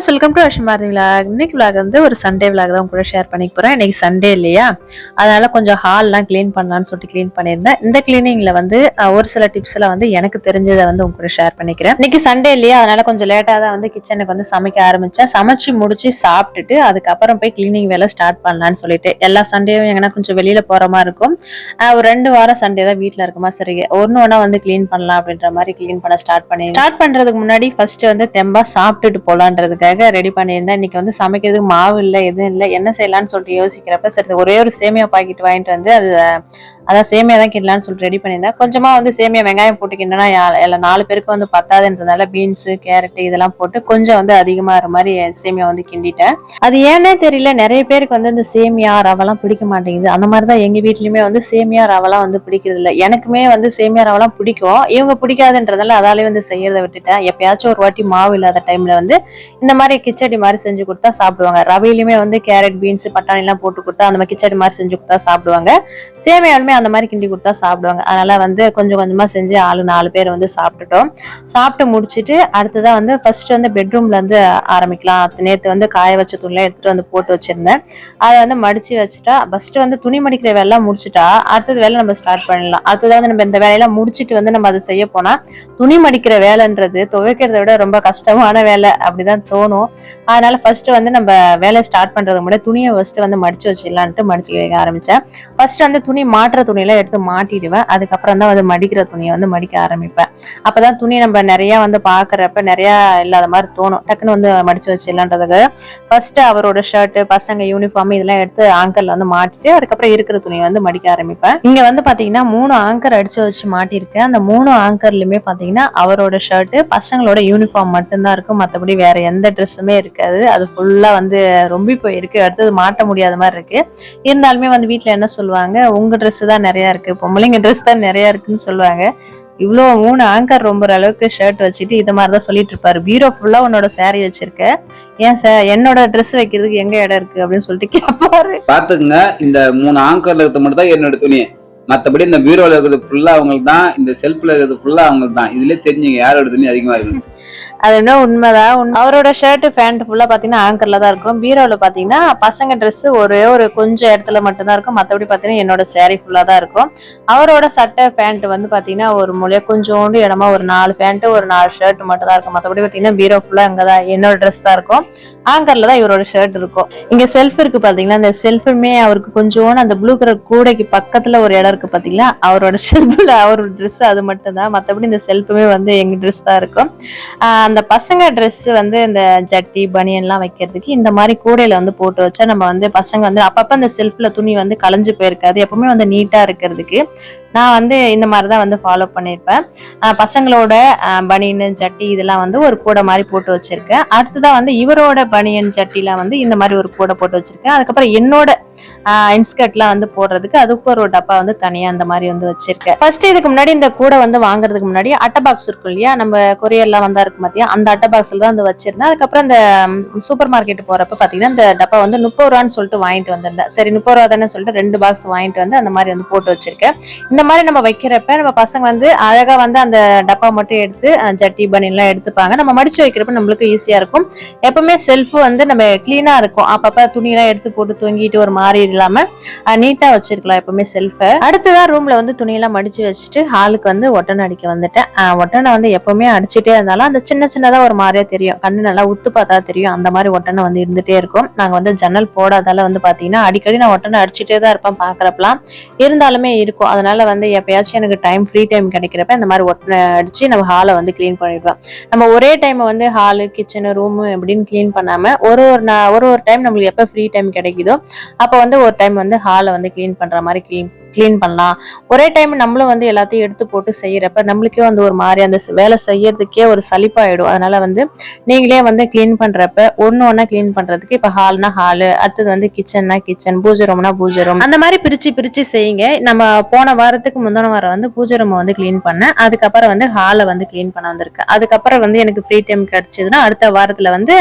Friends welcome to Ashmari vlog இன்னைக்கு vlog வந்து ஒரு சண்டே விலாக் தான் கூட ஷேர் பண்ணிக்க போகிறேன் இன்னைக்கு சண்டே இல்லையா? அதனால கொஞ்சம் ஹால்லாம் க்ளீன் பண்ணலாம்னு சொல்லிட்டு க்ளீன் பண்ணியிருந்தேன். இந்த க்ளீனிங்கில் வந்து ஒரு சில டிப்ஸில் வந்து எனக்கு தெரிஞ்சதை வந்து உங்க கூட ஷேர் பண்ணிக்கிறேன். இன்னைக்கு சண்டே இல்லையா? அதனால கொஞ்சம் லேட்டாக தான் வந்து கிச்சனுக்கு வந்து சமைக்க ஆரம்பிச்சேன். சமைச்சு முடிச்சு சாப்பிட்டுட்டு அதுக்கப்புறம் போய் க்ளீனிங் வேலை ஸ்டார்ட் பண்ணலாம்னு சொல்லிட்டு எல்லா சண்டேயும் எங்கன்னா கொஞ்சம் வெளியில் போகிற மாதிரி இருக்கும். ஒரு ரெண்டு வாரம் சண்டே தான் வீட்டில் இருக்குமா சரி ஒன்று ஒன்றா வந்து க்ளீன் பண்ணலாம் அப்படின்ற மாதிரி க்ளீன் பண்ண ஸ்டார்ட் பண்ணி ஸ்டார்ட் பண்ணுறதுக்கு முன்னாடி ஃபர்ஸ்ட் வந்து தெம்பா சாப்பிட்டுட்டு போகலான்றதுக்கு அழகாக ரெடி பண்ணியிருந்தேன் இன்னைக்கு வந்து சமைக்கிறதுக்கு மாவு இல்லை எதுவும் இல்லை என்ன செய்யலாம்னு சொல்லிட்டு யோசிக்கிறப்ப சரி ஒரே ஒரு சேமியா பாக்கெட் வாங்கிட்டு வந்து அது அதான் சேமியா தான் கிண்டலாம்னு சொல்லிட்டு ரெடி பண்ணியிருந்தேன் கொஞ்சமா வந்து சேமியா வெங்காயம் போட்டுக்கிட்டேன்னா எல்லாம் நாலு பேருக்கு வந்து பத்தாதுன்றதுனால பீன்ஸு கேரட் இதெல்லாம் போட்டு கொஞ்சம் வந்து அதிகமா மாதிரி சேமியா வந்து கிண்டிட்டேன். அது ஏன்னே தெரியல நிறைய பேருக்கு வந்து இந்த சேமியா ரவெல்லாம் பிடிக்க மாட்டேங்குது. அந்த மாதிரி தான் எங்க வீட்லேயுமே வந்து சேமியா ரவெல்லாம் வந்து பிடிக்கிறது இல்லை. எனக்குமே வந்து சேமியா ரவெல்லாம் பிடிக்கும். இவங்க பிடிக்காதுன்றதால அதாலே வந்து செய்யறதை விட்டுட்டேன். எப்பயாச்சும் ஒரு வாட்டி மாவு இல்லாத டைம்ல வந்து இந்த மாதிரி கிச்சடி மாதிரி செஞ்சு கொடுத்தா சாப்பிடுவாங்க. ரவையிலுமே வந்து கேரட் பீன்ஸ் பட்டாணி எல்லாம் போட்டு கொடுத்தா அந்த மாதிரி கிச்சடி மாதிரி செஞ்சு கொடுத்தா சாப்பிடுவாங்க. சேமியாலுமே அந்த மாதிரி கிண்டி கொடுத்தா சாப்பிடுவாங்க. அதனால வந்து கொஞ்சம் கொஞ்சமா செஞ்சு ஆளு நாலு பேர் வந்து சாப்பிட்டுட்டோம். சாப்பிட்டு முடிச்சுட்டு அடுத்ததான் வந்து ஃபர்ஸ்ட் வந்து பெட்ரூம்ல இருந்து ஆரம்பிக்கலாம். நேத்து வந்து காய வச்ச துணிலாம் எடுத்துட்டு வந்து போட்டு வச்சிருந்தேன். அதை வந்து மடிச்சு வச்சுட்டா ஃபர்ஸ்ட் வந்து துணி மடிக்கிற வேலைலாம் முடிச்சுட்டா அடுத்தது வேலை நம்ம ஸ்டார்ட் பண்ணிடலாம். அடுத்தது வந்து நம்ம இந்த வேலையெல்லாம் முடிச்சிட்டு வந்து நம்ம அதை செய்ய போனா துணி மடிக்கிற வேலைன்றது துவைக்கிறத விட ரொம்ப கஷ்டமான வேலை. அப்படிதான் தோணும். அதனால ஃபர்ஸ்ட் வந்து நம்ம வேலையை ஸ்டார்ட் பண்றதுக்கு முன்னாடி துணியை ஃபர்ஸ்ட் வந்து மடிச்சு வச்சிடலான்ட்டு மடிச்சு வைக்க ஆரம்பிச்சேன். ஃபர்ஸ்ட் வந்து துணி மாட்டுற துணியெல்லாம் எடுத்து மாட்டிடுவேன். அதுக்கப்புறம் தான் வந்து மடிக்கிற துணியை வந்து மடிக்க ஆரம்பிப்பேன். அப்பதான் துணி நம்ம நிறைய வந்து பாக்குறப்ப நிறைய இல்லாத மாதிரி தோணும். டக்குன்னு வந்து மடிச்சு வச்சிடலான்றதுக்கு ஃபர்ஸ்ட் அவரோட ஷர்ட் பசங்க யூனிஃபார்ம் இதெல்லாம் எடுத்து ஆங்கர்ல வந்து மாட்டிட்டு அதுக்கப்புறம் இருக்கிற துணியை வந்து மடிக்க ஆரம்பிப்பேன். இங்க வந்து பாத்தீங்கன்னா மூணு ஆங்கர் அடிச்சு வச்சு மாட்டியிருக்கேன். அந்த மூணு ஆங்கர்லயுமே பாத்தீங்கன்னா அவரோட ஷர்ட் பசங்களோட யூனிஃபார்ம் மட்டும்தான் இருக்கும். மத்தபடி வேற எந்த ட்ரெஸ்ஸுமே இருக்காது. அது ஃபுல்லாக வந்து ரொம்ப போயிருக்கு. அடுத்தது மாட்ட முடியாத மாதிரி இருக்கு. இருந்தாலுமே வந்து வீட்டில் என்ன சொல்லுவாங்க? உங்கள் ட்ரெஸ்ஸு தான் நிறையா இருக்குது பொம்பளைங்க ட்ரெஸ் தான் நிறையா இருக்குன்னு சொல்லுவாங்க. இவ்வளோ மூணு ஆங்கர் ரொம்ப அளவுக்கு ஷர்ட் வச்சுட்டு இது மாதிரி தான் சொல்லிட்டு இருப்பாரு. பீரோ ஃபுல்லாக உன்னோட saree வச்சிருக்க. ஏன் சார் என்னோட ட்ரெஸ் வைக்கிறதுக்கு எங்க இடம் இருக்கு? அப்படின்னு சொல்லிட்டு கேட்பாரு பாத்துக்குங்க இந்த மூணு ஆங்கர்ல இருக்கிறது மட்டும் தான் என்னோட துணி. மற்றபடி இந்த பீரோவில் இருக்கிறது ஃபுல்லாக அவங்களுக்கு தான். இந்த செல்ஃபில் இருக்கிறது ஃபுல்லாக அவங்களுக்கு தான். இதுலேயே தெரிஞ்சுங்க யாரோட துணி அதிகமாக இருக்கு அது என்ன உண்மைதான்? அவரோட ஷர்ட் பேண்ட் ஃபுல்லா பாத்தீங்கன்னா ஆங்கர்ல தான் இருக்கும். பீரோல பாத்தீங்கன்னா பசங்க ட்ரெஸ் ஒரே ஒரு கொஞ்சம் இடத்துல மட்டும்தான் இருக்கும். மத்தபடி பாத்தீங்கன்னா என்னோட சேரீ ஃபுல்லா தான் இருக்கும். அவரோட சட்டை பேண்ட் வந்து பாத்தீங்கன்னா ஒரு மொழியா கொஞ்சோண்டு இடமா ஒரு நாலு பேண்ட் ஒரு நாலு ஷர்ட் மட்டும் தான் இருக்கும். மத்தபடி பாத்தீங்கன்னா பீரோ ஃபுல்லா அங்கதான் என்னோட ட்ரெஸ் தான் இருக்கும். ஆங்கர்ல தான் இவரோட ஷர்ட் இருக்கும். இங்க செல்ஃப் இருக்கு பாத்தீங்கன்னா அந்த செல்ஃபுமே அவருக்கு கொஞ்சோண்டு அந்த ப்ளூ கலர் கூடைக்கு பக்கத்துல ஒரு இடம் இருக்கு பாத்தீங்களா? அவரோட ஷெல்ஃப்ல அவரோட ட்ரெஸ் அது மட்டும் தான் மத்தபடி இந்த செல்ஃபுமே வந்து எங்க ட்ரெஸ் தான் இருக்கும். அந்த பசங்க ட்ரெஸ் வந்து இந்த ஜட்டி பனியன்லாம் வைக்கிறதுக்கு இந்த மாதிரி கூடையில வந்து போட்டு வச்சா நம்ம வந்து பசங்க வந்து அப்பப்ப அந்த செல்ஃப்ல துணி வந்து கலைஞ்சு போயிருக்காது. எப்பவுமே வந்து நீட்டா இருக்கிறதுக்கு. நான் வந்து இந்த மாதிரி தான் வந்து ஃபாலோ பண்ணியிருப்பேன். ஆஹ் பசங்களோட பனியன் ஜட்டி இதெல்லாம் வந்து ஒரு கூடை மாதிரி போட்டு வச்சிருக்கேன். அடுத்ததான் வந்து இவரோட பனியன் ஜட்டிலாம் வந்து இந்த மாதிரி ஒரு கூடை போட்டு வச்சிருக்கேன். அதுக்கப்புறம் என்னோட இன்ஸ்கர்ட்லாம் வந்து போடுறதுக்கு அதுக்கு ஒரு டப்பா வந்து தனியா அந்த மாதிரி வந்து வச்சிருக்கேன். ஃபர்ஸ்ட் இதுக்கு முன்னாடி இந்த கூடை வந்து வாங்குறதுக்கு முன்னாடி அட்டை பாக்ஸ் இருக்கும் இல்லையா? நம்ம கொரியர்லாம் வந்தா இருக்கு பார்த்தியா அந்த அட்டை பாக்ஸ்ல தான் வந்து வச்சிருந்தேன். அதுக்கப்புறம் அந்த சூப்பர் மார்க்கெட் போறப்ப பாத்தீங்கன்னா இந்த டப்பா வந்து முப்பது ரூபான்னு சொல்லிட்டு வாங்கிட்டு வந்திருந்தேன். சரி முப்பது ரூபா தானே சொல்லிட்டு ரெண்டு பாக்ஸ் வாங்கிட்டு வந்து அந்த மாதிரி வந்து போட்டு வச்சிருக்கேன். இந்த மாதிரி நம்ம வைக்கிறப்ப நம்ம பசங்க வந்து அழகா வந்து அந்த டப்பா மட்டும் எடுத்து ஜட்டி பனியன்லாம் எடுத்துப்பாங்க. நம்ம மடிச்சு வைக்கிறப்ப நம்மளுக்கு ஈஸியா இருக்கும். எப்பவுமே செல்ஃப் வந்து நம்ம கிளீனா இருக்கும். அப்பப்ப துணியெல்லாம் எடுத்து போட்டு தொங்கிட்டு ஒரு மாதிரி இல்லாம நீட்டா வச்சிருக்கலாம் எப்பவுமே செல்ஃபை அடுத்ததான் ரூம்ல வந்து துணியெல்லாம் மடிச்சு வச்சுட்டு ஹாலுக்கு வந்து ஒட்டனை அடிக்க வந்துட்டேன். ஒட்டனை வந்து எப்பவுமே அடிச்சுட்டே இருந்தாலும் அந்த சின்ன சின்னதா ஒரு மாதிரியா தெரியும். கண்ணு நல்லா உத்து பார்த்தா தெரியும். அந்த மாதிரி ஒட்டனை வந்து இருந்துட்டே இருக்கும். நாங்க வந்து ஜன்னல் போடாதால வந்து பாத்தீங்கன்னா அடிக்கடி நான் ஒட்டனை அடிச்சுட்டே தான் இருப்பேன் பாக்குறப்பலாம் இருந்தாலுமே இருக்கும். அதனால வந்து எப்பயாச்சும் எனக்கு டைம் ஃப்ரீ டைம் கிடைக்கிறப்ப இந்த மாதிரி ஒட்டனை அடிச்சு நம்ம ஹாலை வந்து க்ளீன் பண்ணிடுவேன் நம்ம ஒரே டைம் வந்து ஹாலு கிச்சனு ரூமு அப்படின்னு க்ளீன் பண்ணாம ஒரு ஒரு நா- ஒரு ஒரு டைம் நம்மளுக்கு எப்போ ஃப்ரீ டைம் கிடைக்குதோ அப்போ வந்து ஒரு டைம் வந்து ஹாலை வந்து க்ளீன் பண்ற மாதிரி க்ளீன் க்ளீன் பண்ணலாம். ஒரே டைம் நம்மளும் வந்து எல்லாத்தையும் எடுத்து போட்டு செய்யறப்ப நம்மளுக்கே வந்து ஒரு மாதிரி அந்த வேலை செய்யறதுக்கே ஒரு சலிப்பாயிடும். அதனால வந்து நீங்களே வந்து க்ளீன் பண்றப்ப ஒன்று ஒண்ணா க்ளீன் பண்றதுக்கு இப்ப ஹால்னா ஹாலு அடுத்தது வந்து கிச்சன்னா கிச்சன் பூஜை ரூம்னா பூஜை ரூம் அந்த மாதிரி பிரிச்சு பிரிச்சு செய்யுங்க. நம்ம போன வாரத்துக்கு முந்தின வாரம் வந்து பூஜை ரூம் வந்து க்ளீன் பண்ணேன். அதுக்கப்புறம் வந்து ஹாலை வந்து க்ளீன் பண்ண வந்திருக்கேன். அதுக்கப்புறம் வந்து எனக்கு ஃப்ரீ டைம் கிடைச்சதுன்னா அடுத்த வாரத்துல வந்து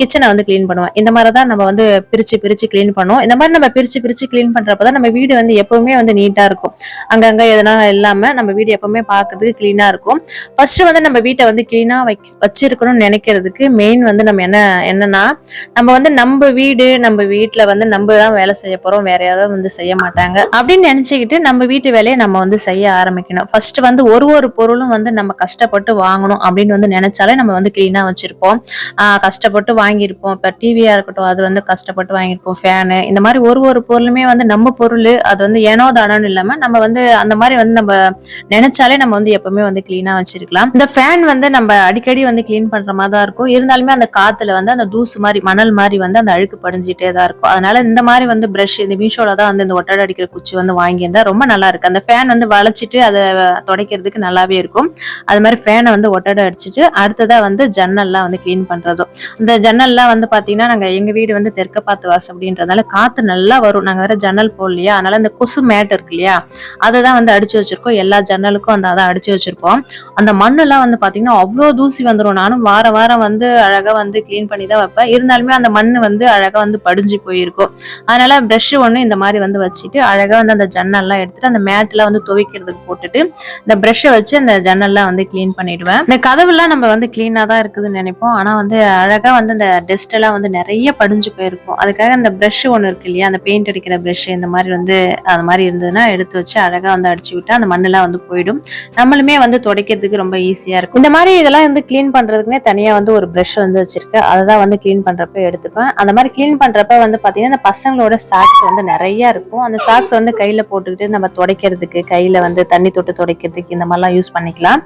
கிச்சனை வந்து க்ளீன் பண்ணுவேன். இந்த மாதிரி தான் நம்ம வந்து பிரிச்சு பிரிச்சு க்ளீன் பண்ணுவோம். இந்த மாதிரி நம்ம பிரிச்சு பிரிச்சு க்ளீன் பண்றப்ப தான் நம்ம வீடு வந்து எப்பவுமே எப்பவுமே வந்து நீட்டா இருக்கும். அங்கங்க எதனா இல்லாம நம்ம வீடு எப்பவுமே பார்க்கறதுக்கு கிளீனா இருக்கும். ஃபர்ஸ்ட் வந்து நம்ம வீட்டை வந்து கிளீனா வச்சிருக்கணும்னு நினைக்கிறதுக்கு மெயின் வந்து நம்ம என்ன என்னன்னா நம்ம வந்து நம்ம வீடு நம்ம வீட்ல வந்து நம்ம தான் வேலை செய்ய போறோம். வேற யாரும் வந்து செய்ய மாட்டாங்க. அப்படின்னு நினைச்சுக்கிட்டு நம்ம வீட்டு வேலையை நம்ம வந்து செய்ய ஆரம்பிக்கணும். ஃபர்ஸ்ட் வந்து ஒரு ஒரு பொருளும் வந்து நம்ம கஷ்டப்பட்டு வாங்கணும் அப்படின்னு வந்து நினைச்சாலே நம்ம வந்து கிளீனா வச்சிருப்போம். கஷ்டப்பட்டு வாங்கியிருப்போம். இப்போ டிவியா இருக்கட்டும் அது வந்து கஷ்டப்பட்டு வாங்கியிருப்போம். ஃபேனு இந்த மாதிரி ஒரு ஒரு பொருளுமே வந்து நம்ம பொருள் அது வந்து ஏனோ இல்லாம நம்ம வந்து அந்த மாதிரி வந்து நம்ம நினைச்சாலே நம்ம வந்து எப்பவுமே வந்து கிளீனா வச்சிருக்கலாம். இந்த ஃபேன் வந்து நம்ம அடிக்கடி வந்து கிளீன் பண்ற மாதிரி தான் இருக்கும். இருந்தாலுமே அந்த காத்துல வந்து அந்த தூசு மாதிரி மணல் மாதிரி வந்து அந்த அழுக்கு படிஞ்சிட்டே தான் இருக்கும். அதனால இந்த மாதிரி வந்து பிரஷ் இந்த மீஷோல தான் வந்து இந்த ஒட்டடை அடிக்கிற குச்சி வந்து வாங்கியிருந்தா ரொம்ப நல்லா இருக்கு. அந்த ஃபேன் வந்து வளைச்சிட்டு அதை துடைக்கிறதுக்கு நல்லாவே இருக்கும். அது மாதிரி ஃபேனை வந்து ஒட்டடை அடிச்சிட்டு அடுத்ததா வந்து ஜன்னல்லாம் வந்து க்ளீன் பண்றதும். இந்த ஜன்னல்லாம் வந்து பாத்தீங்கன்னா நாங்க எங்க வீடு வந்து தெற்க பார்த்து வாசம் அப்படின்றதால காத்து நல்லா வரும். நாங்க வேற ஜன்னல் போடலையா. அதனால அந்த கொசு மேட் இருக்கு இல்லையா அதை தான் வந்து அடிச்சு வச்சிருக்கோம். எல்லா ஜன்னலுக்கும் அந்த அதை அடிச்சு வச்சிருப்போம். அந்த மண்ணெல்லாம் வந்து பாத்தீங்கன்னா அவ்வளோ தூசி வந்துடும் நானும் வார வாரம் வந்து அழகா வந்து கிளீன் பண்ணி தான் வைப்பேன். இருந்தாலுமே அந்த மண் வந்து அழகா வந்து படிஞ்சு போயிருக்கும். அதனால ப்ரஷ் ஒன்று இந்த மாதிரி வந்து வச்சுட்டு அழகா வந்து அந்த ஜன்னல்லாம் எடுத்துட்டு அந்த மேட்லாம் வந்து துவைக்கிறதுக்கு போட்டுட்டு இந்த ப்ரஷ்ஷை வச்சு அந்த ஜன்னல்லாம் வந்து கிளீன் பண்ணிடுவேன். இந்த கதவுலாம் நம்ம வந்து கிளீனா தான் இருக்குதுன்னு நினைப்போம். ஆனால் வந்து அழகா வந்து அந்த டஸ்ட் எல்லாம் வந்து நிறைய படிஞ்சு போயிருக்கும். அதுக்காக அந்த ப்ரஷ் ஒன்று இருக்கு இல்லையா? அந்த பெயிண்ட் அடிக்கிற ப்ரஷ் இந்த மாதிரி வந்து அந்த மாதிரி இருந்ததுன்னா எடுத்து வச்சு அழகா வந்து அடிச்சு விட்டா அந்த மண்ணெல்லாம் வந்து போயிடும். நம்மளுமே வந்து துடைக்கிறதுக்கு ரொம்ப ஈஸியா இருக்கும். இந்த மாதிரி இதெல்லாம் வந்து க்ளீன் பண்றதுக்குனே தனியா வந்து ஒரு ப்ரஷ் வந்து வச்சிருக்கேன் அதை தான் வந்து க்ளீன் பண்றப்ப எடுத்துப்பேன். அந்த மாதிரி க்ளீன் பண்றப்ப வந்து பாத்தீங்கன்னா இந்த பசங்களோட சாக்ஸ் வந்து நிறைய இருக்கும். அந்த சாக்ஸ் வந்து கையில போட்டுக்கிட்டு நம்ம துடைக்கிறதுக்கு கையில வந்து தண்ணி தொட்டு துடைக்கிறதுக்கு இந்த மாதிரிலாம் யூஸ் பண்ணிக்கலாம்.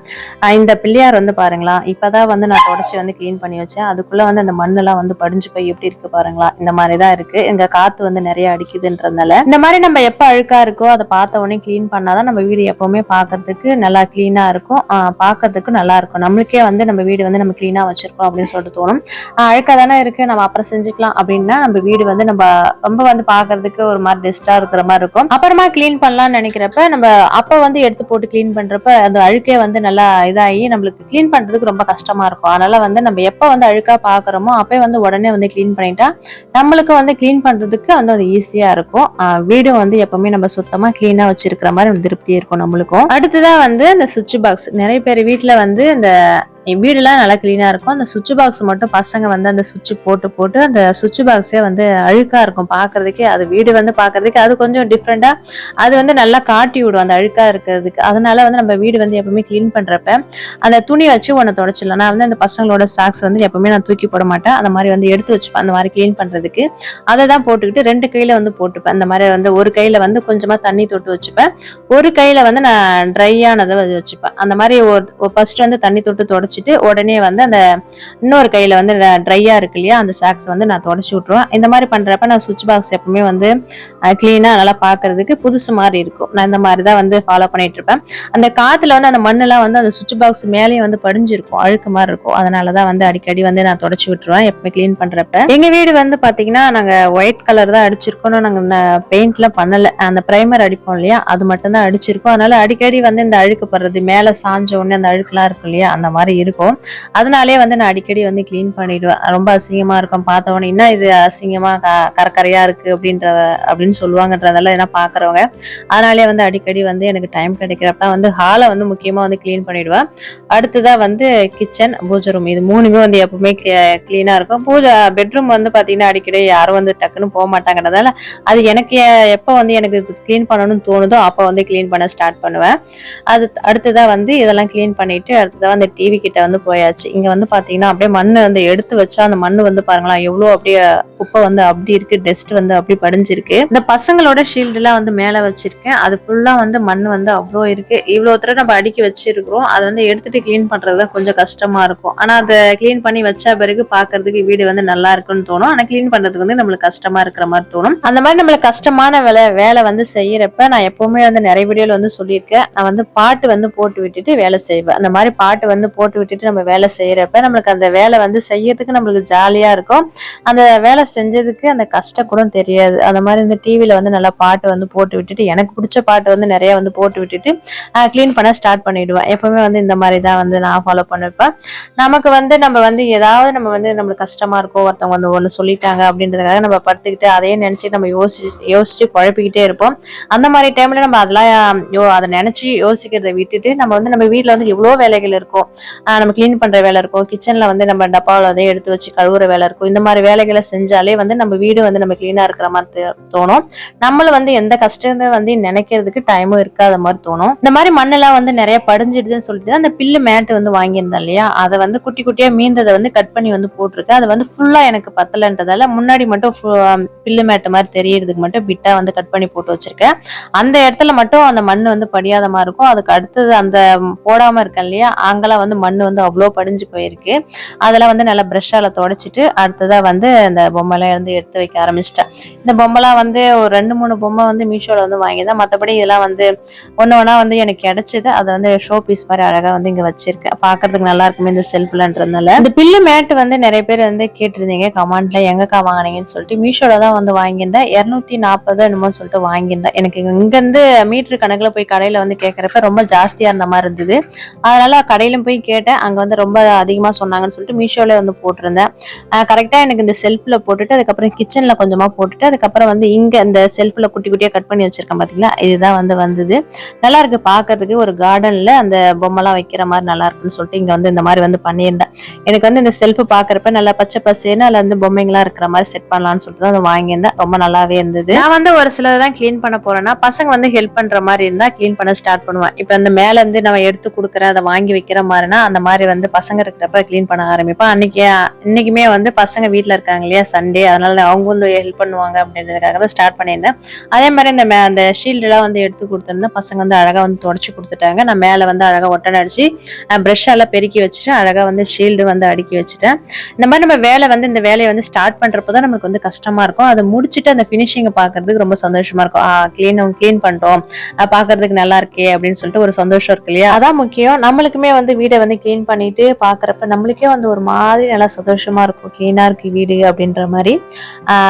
இந்த பிள்ளையார் வந்து பாருங்களா இப்பதான் வந்து நான் தொடச்சி வந்து க்ளீன் பண்ணி வச்சேன். அதுக்குள்ள வந்து அந்த மண்ணெல்லாம் வந்து படிஞ்சு போய் எப்படி இருக்கு பாருங்களா இந்த மாதிரி தான் இருக்கு. எங்க காத்து வந்து நிறைய அடிக்குதுன்றதுனால. இந்த மாதிரி நம்ம எப்ப அழுக்கா இருக்கோ அதை பார்த்த உடனே க்ளீன் பண்ணால் தான் நம்ம வீடு எப்போவுமே பார்க்கறதுக்கு நல்லா க்ளீனாக இருக்கும். பார்க்கறதுக்கு நல்லா இருக்கும். நம்மளுக்கே வந்து நம்ம வீடு வந்து நம்ம க்ளீனாக வச்சுருக்கோம் அப்படின்னு சொல்லிட்டு தோணும். அழுக்காக தானே இருக்குது நம்ம அப்புறம் செஞ்சுக்கலாம் அப்படின்னா நம்ம வீடு வந்து நம்ம ரொம்ப வந்து பார்க்கறதுக்கு ஒரு மாதிரி டெஸ்ட்டாக இருக்கிற மாதிரி இருக்கும். அப்புறமா க்ளீன் பண்ணலாம்னு நினைக்கிறப்ப நம்ம அப்போ வந்து எடுத்து போட்டு க்ளீன் பண்ணுறப்ப அந்த அழுக்கே வந்து நல்லா இதாகி நம்மளுக்கு க்ளீன் பண்ணுறதுக்கு ரொம்ப கஷ்டமாக இருக்கும். அதனால் வந்து நம்ம எப்போ வந்து அழுக்காக பார்க்குறோமோ அப்போ வந்து உடனே வந்து க்ளீன் பண்ணிட்டா நம்மளுக்கு வந்து க்ளீன் பண்ணுறதுக்கு வந்து அது ஈஸியாக இருக்கும். வீடும் வந்து எப்போவுமே நம்ம சுத்தமா க்ளீனா வச்சிருக்கிற மாதிரி ஒரு திருப்தி இருக்கும் நம்மளுக்கும். அடுத்ததா வந்து இந்த சுவிட்ச் பாக்ஸ் நிறைய பேர் வீட்டில் வந்து இந்த வீடெல்லாம் நல்லா க்ளீனாக இருக்கும். அந்த சுவிட்ச் பாக்ஸ் மட்டும் பசங்க வந்து அந்த சுவிட்ச் போட்டு போட்டு அந்த சுவிட்ச் பாக்ஸே வந்து அழுக்காக இருக்கும் பார்க்குறதுக்கே அது வீடு வந்து பார்க்குறதுக்கு அது கொஞ்சம் டிஃப்ரெண்ட்டாக அது வந்து நல்லா காட்டி விடும் அந்த அழுக்காக இருக்கிறதுக்கு. அதனால வந்து நம்ம வீடு வந்து எப்பவுமே க்ளீன் பண்ணுறப்ப அந்த துணி வச்சு ஒன்று தொடச்சிடலாம். நான் வந்து அந்த பசங்களோட சாக்ஸ் வந்து எப்பவுமே நான் தூக்கி போட மாட்டேன். அந்த மாதிரி வந்து எடுத்து வச்சுப்பேன். அந்த மாதிரி க்ளீன் பண்ணுறதுக்கு அதை தான் போட்டுக்கிட்டு ரெண்டு கையில் வந்து போட்டுப்பேன். அந்த மாதிரி வந்து ஒரு கையில் வந்து கொஞ்சமாக தண்ணி தொட்டு வச்சுப்பேன். ஒரு கையில் வந்து நான் ட்ரையானதை வச்சுப்பேன். அந்த மாதிரி ஒரு ஃபர்ஸ்ட் வந்து தண்ணி தொட்டு தொடச்சிட்டு உடனே வந்து அந்த இன்னொரு கையில் வந்து ட்ரையாக இருக்கு இல்லையா அந்த சாக்ஸ் வந்து நான் தொடச்சி விட்ருவேன் இந்த மாதிரி பண்ணுறப்ப நான் சுவிட்ச் பாக்ஸ் எப்பவுமே வந்து க்ளீனாக நல்லா பார்க்கறதுக்கு புதுசு மாதிரி இருக்கும். நான் இந்த மாதிரி தான் வந்து ஃபாலோ பண்ணிட்டு இருப்பேன். அந்த காற்றுல வந்து அந்த மண்ணெல்லாம் வந்து அந்த சுவிட்ச் பாக்ஸ் மேலேயும் வந்து படிஞ்சிருக்கும் அழுக்கு மாதிரி இருக்கும். அதனால தான் வந்து அடிக்கடி வந்து நான் தொடச்சி விட்டுருவேன் எப்பவுமே க்ளீன் பண்ணுறப்ப எங்கள் வீடு வந்து பார்த்தீங்கன்னா நாங்கள் ஒயிட் கலர் தான் அடிச்சிருக்கோம்னு நாங்கள் பெயிண்ட்லாம் பண்ணலை. அந்த ப்ரைமர் அடிப்போம் இல்லையா அது மட்டும்தான் அடிச்சிருக்கோம். அதனால அடிக்கடி வந்து இந்த அழுக்கு படுறது மேலே சாஞ்ச உடனே அந்த அழுக்குலாம் இருக்கும் இல்லையா அந்த மாதிரி இருக்கும். அதனாலே வந்து நான் அடிக்கடி வந்து க்ளீன் பண்ணிடுவேன். ரொம்ப அசிங்கமாக இருக்கும். பார்த்தவொடனே என்ன இது? அசிங்கமாக க- கரகரையா இருக்கு? அப்படின்ற அப்படின்னு சொல்லுவாங்கன்றதெல்லாம் ஏன்னா பார்க்குறவங்க அதனாலே வந்து அடிக்கடி வந்து எனக்கு டைம் கிடைக்கிறப்ப வந்து ஹாலை வந்து முக்கியமாக வந்து க்ளீன் பண்ணிவிடுவேன் அடுத்ததாக வந்து கிச்சன் பூஜை ரூம் இது மூணுமே வந்து எப்பவுமே கிளீனாக இருக்கும். பூஜை பெட்ரூம் வந்து பார்த்தீங்கன்னா அடிக்கடி யாரும் வந்து டக்குன்னு போக மாட்டாங்கன்றதால அது எனக்கு எப்போ வந்து எனக்கு க்ளீன் பண்ணணும்னு தோணுதோ அப்போ வந்து க்ளீன் பண்ண ஸ்டார்ட் பண்ணுவேன். அது அடுத்ததாக வந்து இதெல்லாம் க்ளீன் பண்ணிவிட்டு அடுத்ததாக வந்து டிவி கிட்ட வந்து போயாச்சு. இங்க வந்து பாத்தீங்கன்னா அப்படியே மண் வந்து எடுத்து வச்சா அந்த மண் வந்து பாருங்களேன் எவ்வளவு அப்படியே குப்பை வந்து அப்படி இருக்கு டஸ்ட் வந்து அப்படி படிஞ்சிருக்கு. இந்த பசங்களோட ஷீல்டு எல்லாம் வந்து மேல வச்சிருக்கேன். அது ஃபுல்லா வந்து மண் வந்து அவ்வளோ இருக்கு. இவ்வளவு தடவை நம்ம அடுக்கி வச்சிருக்கிறோம். அதை வந்து எடுத்துட்டு க்ளீன் பண்றது தான் கொஞ்சம் கஷ்டமா இருக்கும். ஆனா அதை க்ளீன் பண்ணி வச்ச பிறகு பாக்குறதுக்கு வீடு வந்து நல்லா இருக்குன்னு தோணும். ஆனா கிளீன் பண்றதுக்கு வந்து நம்மளுக்கு கஷ்டமா இருக்கிற மாதிரி தோணும். அந்த மாதிரி நம்மளுக்கு கஷ்டமான வேலை வேலை வந்து செய்யறப்ப நான் எப்பவுமே வந்து நிறைய வீடியோல வந்து சொல்லியிருக்கேன். நான் வந்து பாட்டு வந்து போட்டு விட்டுட்டு வேலை செய்வேன். அந்த மாதிரி பாட்டு வந்து போட்டு விட்டுட்டு நம்ம வேலை செய்யறப்ப நம்மளுக்கு அந்த வேலை வந்து செய்யறதுக்கு நம்மளுக்கு ஜாலியா இருக்கும். அந்த வேலை செஞ்சதுக்கு அந்த கஷ்டம் கூட தெரியாது. அந்த மாதிரி இந்த டிவியில் வந்து நல்லா பாட்டு வந்து போட்டு விட்டுட்டு எனக்கு பிடிச்ச பாட்டு வந்து நிறைய வந்து போட்டு விட்டுட்டு க்ளீன் பண்ண ஸ்டார்ட் பண்ணிடுவேன். எப்பவுமே வந்து இந்த மாதிரி தான் வந்து நான் ஃபாலோ பண்ணிருப்பேன் நமக்கு வந்து நம்ம வந்து ஏதாவது நம்ம வந்து நம்மளுக்கு கஷ்டமா இருக்கோ ஒருத்தவங்க வந்து ஒன்று சொல்லிட்டாங்க அப்படின்றதுக்காக நம்ம படுத்துக்கிட்டு அதையே நினைச்சு நம்ம யோசிச்சு யோசிச்சு குழப்பிக்கிட்டே இருப்போம். அந்த மாதிரி டைம்ல நம்ம அதெல்லாம் யோ அதை நினைச்சு யோசிக்கிறதை விட்டுட்டு நம்ம வந்து நம்ம வீட்டில் வந்து எவ்வளோ வேலைகள் இருக்கும் நம்ம கிளீன் பண்ற வேலை இருக்கும். கிச்சன்ல வந்து நம்ம டப்பாவில் அதை எடுத்து வச்சு கழுவுற வேலை இருக்கும். இந்த மாதிரி வேலைகளை செஞ்சாலே வந்து நம்ம வீடு வந்து நம்ம கிளீனாக இருக்கிற மாதிரி தோணும். நம்மள வந்து எந்த கஷ்டமே வந்து நினைக்கிறதுக்கு டைமும் இருக்காத மாதிரி தோணும். இந்த மாதிரி மண்ணெல்லாம் வந்து நிறைய படிஞ்சிடுதுன்னு சொல்லிட்டு அந்த பில்லு மேட்டு வந்து வாங்கியிருந்தேன் இல்லையா? அதை வந்து குட்டி குட்டியா மீந்ததை வந்து கட் பண்ணி வந்து போட்டிருக்கேன். அது வந்து ஃபுல்லா எனக்கு பத்தலன்றதால முன்னாடி மட்டும் பில்லு மேட்டு மாதிரி தெரியறதுக்கு மட்டும் பிட்டா வந்து கட் பண்ணி போட்டு வச்சிருக்கேன். அந்த இடத்துல மட்டும் அந்த மண் வந்து படியாத மாதிரி இருக்கும். அதுக்கு அடுத்தது அந்த போடாம இருக்கேன் இல்லையா? அங்கெல்லாம் வந்து மண் வந்து அவ்வளோ படிஞ்சு போயிருக்கு. அதெல்லாம் வந்து நல்லா ப்ரெஷ்ஷால் தொடச்சிட்டு அடுத்ததாக வந்து அந்த பொம்மைலாம் வந்து எடுத்து வைக்க ஆரம்பிச்சிட்டேன். இந்த பொம்மைலாம் வந்து ஒரு ரெண்டு மூணு பொம்மை வந்து மீஷோவில் வந்து வாங்கிதான் மற்றபடி இதெல்லாம் வந்து ஒன்று ஒன்றா வந்து எனக்கு கிடச்சிது. அதை வந்து ஷோ பீஸ் மாதிரி அழகாக வந்து இங்கே வச்சிருக்கேன். பார்க்கறதுக்கு நல்லா இருக்குமே இந்த செல்ஃப்லன்றதுனால இந்த பில்லு மேட் வந்து நிறைய பேர் வந்து கேட்டிருந்தீங்க. கமெண்ட்ல எங்கக்கா வாங்கினீங்கன்னு சொல்லிட்டு மீஷோவில் தான் வந்து வாங்கியிருந்தேன். இரநூத்தி நாற்பது என்னமோ சொல்லிட்டு வாங்கியிருந்தேன். எனக்கு இங்கேருந்து மீட்ரு கணக்கில் போய் கடையில் வந்து கேட்குறப்ப ரொம்ப ஜாஸ்தியாக இருந்த மாதிரி இருந்தது. அதனால கடையிலும் போய் கேட்டேன். அங்கே வந்து ரொம்ப அதிகமா சொன்னாங்கன்னு சொல்லிட்டு மீஷோவில் வந்து போட்டிருந்தேன். கரெக்டா எனக்கு இந்த செல்ஃப்ல போட்டுட்டு அதுக்கப்புறம் கிச்சன்ல கொஞ்சமா போட்டுட்டு அதுக்கப்புறம் வந்து இங்க இந்த செல்ஃப்ல குட்டி குட்டியாக கட் பண்ணி வச்சிருக்கேன் பார்த்தீங்களா இதுதான் வந்து வந்தது. நல்லா இருக்கு பார்க்கறதுக்கு ஒரு கார்டன்ல அந்த பொம்மைலாம் வைக்கிற மாதிரி நல்லா இருக்குன்னு சொல்லிட்டு இங்கே வந்து இந்த மாதிரி வந்து பண்ணியிருந்தேன். எனக்கு வந்து இந்த செல்ஃப் பார்க்குறப்ப நல்லா பச்சை பசேன்னு அதுல வந்து பொம்மைங்களாம் இருக்கிற மாதிரி செட் பண்ணலாம்னு சொல்லிட்டு தான் அதை வாங்கியிருந்தேன். ரொம்ப நல்லாவே இருந்தது. நான் வந்து ஒரு சிலதெல்லாம் க்ளீன் பண்ண போறேன்னா பசங்க வந்து ஹெல்ப் பண்ற மாதிரி இருந்தால் க்ளீன் பண்ண ஸ்டார்ட் பண்ணுவேன். இப்போ அந்த மேலேருந்து நம்ம எடுத்து கொடுக்குறேன் அதை வாங்கி வைக்கிற மாதிரினா அந்த அந்த மாதிரி வந்து பசங்க இருக்கிறப்ப க்ளீன் பண்ண ஆரம்பிப்பேன் அன்னைக்கு இன்னைக்குமே வந்து பசங்க வீட்டில் இருக்காங்க இல்லையா சண்டே அதனால அவங்க வந்து ஹெல்ப் பண்ணுவாங்க அப்படின்றதுக்காக தான் ஸ்டார்ட் பண்ணியிருந்தேன். அதே மாதிரி இந்த அந்த ஷீல்டெல்லாம் வந்து எடுத்து கொடுத்துருந்தேன். பசங்க வந்து அழகாக வந்து தொடச்சி கொடுத்துட்டாங்க. நான் மேலே வந்து அழகாக ஒட்டனை அடிச்சு ப்ரெஷ்ஷால பெருக்கி வச்சுட்டு அழகாக வந்து ஷீல்டு வந்து அடுக்கி வச்சுட்டேன். இந்த மாதிரி நம்ம வேலை வந்து இந்த வேலையை வந்து ஸ்டார்ட் பண்ணுறப்போ தான் நமக்கு வந்து கஷ்டமா இருக்கும். அதை முடிச்சுட்டு அந்த ஃபினிஷிங்கை பார்க்கறதுக்கு ரொம்ப சந்தோஷமா இருக்கும். க்ளீன் க்ளீன் பண்ணிட்டோம். பார்க்கறதுக்கு நல்லா இருக்கே அப்படின்னு சொல்லிட்டு ஒரு சந்தோஷம் இருக்கு இல்லையா? அதான் முக்கியம். நம்மளுக்குமே வந்து வீடை வந்து க்ளீன் பண்ணிட்டு பார்க்குறப்ப நம்மளுக்கே வந்து ஒரு மாதிரி நல்லா சந்தோஷமா இருக்கும். க்ளீனாக இருக்கு வீடு அப்படின்ற மாதிரி.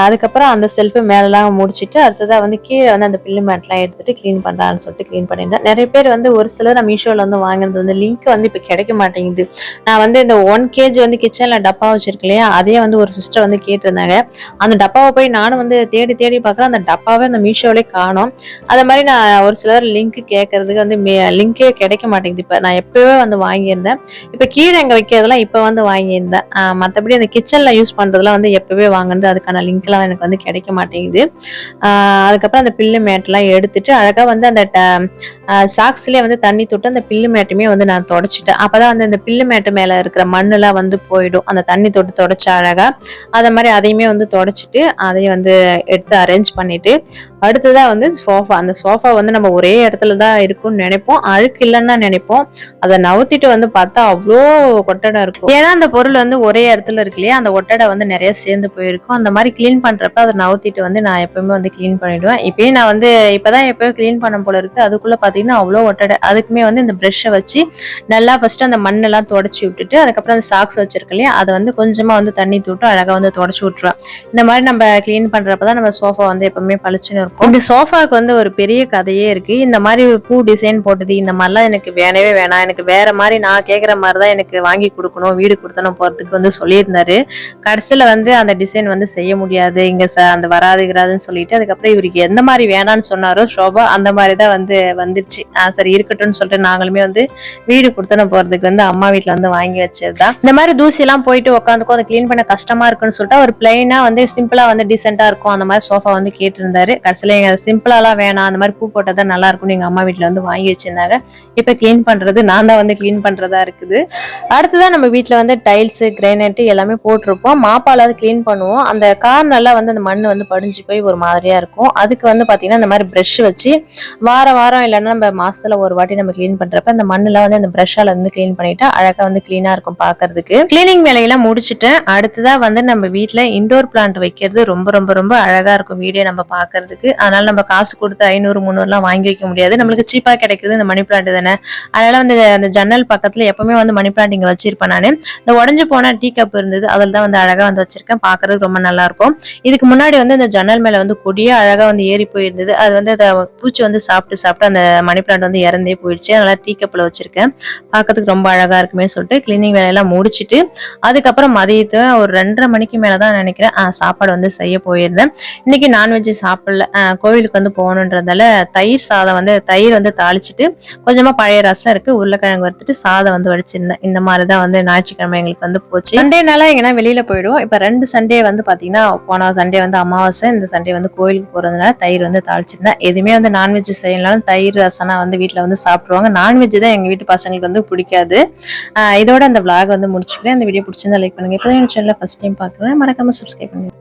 அதுக்கப்புறம் அந்த செல்ஃபு மேலெல்லாம் முடிச்சுட்டு அடுத்ததாக வந்து கீழே வந்து அந்த பில்லு மேட்லாம் எடுத்துட்டு க்ளீன் பண்ணுறான்னு சொல்லிட்டு க்ளீன் பண்ணியிருந்தேன். நிறைய பேர் வந்து ஒரு சிலர் நான் மீஷோவில் வந்து வாங்கினது வந்து லிங்க் வந்து இப்போ கிடைக்க மாட்டேங்குது. நான் வந்து இந்த ஒன் கேஜி வந்து கிச்சனில் டப்பா வச்சிருக்கேன் இல்லையா? அதே வந்து ஒரு சிஸ்டர் வந்து கேட்டிருந்தாங்க. அந்த டப்பாவை போய் நானும் வந்து தேடி தேடி பார்க்குறேன் அந்த டப்பாவே அந்த மீஷோவிலே காணோம். அதே மாதிரி நான் ஒரு சிலர் லிங்க் கேட்கறதுக்கு வந்து லிங்கே கிடைக்க மாட்டேங்குது. இப்போ நான் எப்பவே வந்து வாங்கியிருந்தேன். இப்போ கீழே எங்க வைக்கிறதெல்லாம் இப்போ வந்து வாங்கியிருந்தேன். மற்றபடி மத்தபடி அந்த கிச்சன்ல யூஸ் பண்ணுறதுலாம் வந்து எப்போவே வாங்குனது. அதுக்கான லிங்க்லாம் எனக்கு வந்து கிடைக்க மாட்டேங்குது. ஆஹ் அதுக்கப்புறம் அந்த பில்லு மேட்லாம் எடுத்துட்டு அழகா வந்து அந்த சாக்ஸ்லயே வந்து தண்ணி தொட்டு அந்த பில்லு மேட்டுமே வந்து நான் தொடச்சிட்டேன். அப்பதான் வந்து அந்த பில்லு மேட்டு மேல இருக்கிற மண்ணெல்லாம் வந்து போயிடும். அந்த தண்ணி தொட்டு தொடச்ச அழகா. அதை மாதிரி அதையுமே வந்து தொடச்சிட்டு அதையும் வந்து எடுத்து அரேஞ்ச் பண்ணிட்டு அடுத்ததா வந்து சோஃபா அந்த சோஃபா வந்து நம்ம ஒரே இடத்துல தான் இருக்கும்னு நினைப்போம். அழுக்கு இல்லைன்னா நினைப்போம். அதை நவுத்திட்டு வந்து பார்த்தா அவ்வளோ கொட்டடை இருக்கும். ஏன்னா அந்த பொருள் வந்து ஒரே இடத்துல இருக்கு இல்லையா? அந்த ஒட்டடை வந்து நிறைய சேர்ந்து போயிருக்கும். அந்த மாதிரி க்ளீன் பண்றப்ப அதை நவுத்திட்டு வந்து நான் எப்பவுமே வந்து க்ளீன் பண்ணிடுவேன். இப்பயும் நான் வந்து இப்பதான் எப்பயும் க்ளீன் பண்ண போல இருக்கு. அதுக்குள்ள பாத்தீங்கன்னா அவ்வளோ ஒட்டடை. அதுக்குமே வந்து இந்த ப்ரெஷ்ஷை வச்சு நல்லா ஃபர்ஸ்ட் அந்த மண்ணெல்லாம் தொடச்சி விட்டுட்டு அதுக்கப்புறம் அந்த சாக்ஸ் வச்சிருக்கு இல்லையா? அதை வந்து கொஞ்சமா வந்து தண்ணி தூட்டு அழகா வந்து தொடச்சி விட்டுருவேன். இந்த மாதிரி நம்ம க்ளீன் பண்றப்பதான் நம்ம சோஃபா வந்து எப்பவுமே பளிச்சுன்னு இருக்கும். இந்த சோஃபாக்கு வந்து ஒரு பெரிய கதையே இருக்கு. இந்த மாதிரி பூ டிசைன் போட்டது இந்த மாதிரிலாம் எனக்கு வேணவே வேணாம். எனக்கு வேற மாதிரி நான் கேட்குற மாதிரி தான் எனக்கு வாங்கி கொடுக்கணும் வீடு கொடுத்தனும் போகிறதுக்கு வந்து சொல்லியிருந்தாரு. கடைசியில் வந்து அந்த டிசைன் வந்து செய்ய முடியாது. இங்கே ச- அந்த வராதுகிறாதுன்னு சொல்லிட்டு அதுக்கப்புறம் இவருக்கு எந்த மாதிரி வேணான்னு சொன்னாரோ ஷோபா அந்த மாதிரி தான் வந்து வந்துருச்சு. ஆ, சரி இருக்கட்டும்னு சொல்லிட்டு நாங்களுமே வந்து வீடு கொடுத்தனும் போகிறதுக்கு வந்து அம்மா வீட்டில் வந்து வாங்கி வச்சது தான் இந்த மாதிரி தூசியெல்லாம் போயிட்டு உட்காந்துக்கும் அதை க்ளீன் பண்ண கஷ்டமாக இருக்குன்னு சொல்லிட்டு அவர் பிளைனா வந்து சிம்பிளாக வந்து டீசெண்டாக இருக்கும் அந்த மாதிரி சோஃபா வந்து கேட்டிருந்தாரு. கடைசியில் எங்கள் சிம்பிளாலாம் வேணாம் அந்த மாதிரி பூ போட்டால் தான் நல்லா இருக்கும்னு எங்கள் அம்மா வீட்டில் வந்து வாங்கி வச்சிருந்தாங்க. இப்போ க்ளீன் பண்ணுறது நான் தான் வந்து க்ளீன் பண்ணுறதா இருக்குது. அடுத்ததான் நம்ம வீட்டில் வந்து டைல்ஸு கிரைனைட்டு எல்லாமே போட்டிருப்போம். மாப்பாலாவது க்ளீன் பண்ணுவோம். அந்த கார் நல்லா வந்து அந்த மண் வந்து படிஞ்சு போய் ஒரு மாதிரியாக இருக்கும். அதுக்கு வந்து பார்த்திங்கன்னா இந்த மாதிரி ப்ரெஷ் வச்சு வாரம் வாரம் இல்லைன்னா நம்ம மாசத்துல ஒரு வாட்டி நம்ம க்ளீன் பண்றப்ப அந்த மண்ணெல்லாம் வந்து அந்த ப்ரெஷ்ஷால் வந்து க்ளீன் பண்ணிட்டா அழகாக வந்து க்ளீனாக இருக்கும் பார்க்கறதுக்கு க்ளீனிங் வேலையெல்லாம் முடிச்சுட்டேன். அடுத்ததாக வந்து நம்ம வீட்டில் இண்டோர் பிளான்ட் வைக்கிறது ரொம்ப ரொம்ப ரொம்ப அழகாக இருக்கும் வீடியோ நம்ம பார்க்கறதுக்கு அதனால நம்ம காசு கொடுத்து ஐநூறு முந்நூறுலாம் வாங்கி வைக்க முடியாது. நம்மளுக்கு சீப்பாக கிடைக்கிறது இந்த மணி பிளான்ட் தானே. அதனால வந்து அந்த ஜன்னல் பக்கத்தில் எப்பவுமே வந்து மணி பிளான்ட் இங்க வச்சிருப்பேன் நான். இந்த உடஞ்சு போன டீ கப் இருந்தது அதில் தான் வந்து அழகா வந்து வச்சிருக்கேன். பார்க்கறதுக்கு ரொம்ப நல்லா இருக்கும் இதுக்கு முன்னாடி வந்து இந்த ஜன்னல் மேல வந்து கொடியே அழகா வந்து ஏறி போயிருந்தது. அது வந்து அதை பூச்சி வந்து சாப்பிட்டு சாப்பிட்டு அந்த மணி பிளான்ட் வந்து இறந்தே போயிடுச்சு. அதனால டீ கப்ல வச்சிருக்கேன். பார்க்கறதுக்கு ரொம்ப அழகா இருக்குமே சொல்லிட்டு கிளீனிங் வேலையெல்லாம் முடிச்சிட்டு அதுக்கப்புறம் மதியத்தை ஒரு ரெண்டரை மணிக்கு மேலே தான் நினைக்கிறேன் சாப்பாடு வந்து செய்ய போயிருந்தேன். இன்னைக்கு நான்வெஜ் சாப்பிடல. கோவிலுக்கு வந்து போகணுன்றதால தயிர் சாதம் வந்து தயிர் வந்து தாளிச்சிட்டு கொஞ்சமா பழைய ரசம் இருக்கு உருளைக்கிழங்கு வறுத்துட்டு சாதம் வந்து வடிச்சிருந்தேன் இந்த மாதிரி தான் வந்து ஞாயிற்றுக்கிழமை எங்களுக்கு வந்து போச்சு. சண்டேனால எங்கன்னா வெளியில போயிடுவோம். இப்ப ரெண்டு சண்டே வந்து பாத்தீங்கன்னா போன சண்டே வந்து அமாவாசை இந்த சண்டே வந்து கோயிலுக்கு போறதுனால தயிர் வந்து தாளிச்சிருந்தேன். எதுவுமே வந்து நான்வெஜ் செய்யலனாலும் தயிர் ரசனா வந்து வீட்டில் வந்து சாப்பிடுவாங்க. நான்வெஜ் தான் எங்க வீட்டு பசங்களுக்கு வந்து பிடிக்காது. இதோட அந்த விளாக் வந்து முடிச்சுக்கிறேன். அந்த வீடியோ பிடிச்சிருந்தா லைக் பண்ணுங்க. இப்போ தான் சேனலை ஃபர்ஸ்ட் டைம் பார்க்குறேன் மறக்காம சப்ஸ்கிரைப் பண்ணுங்க.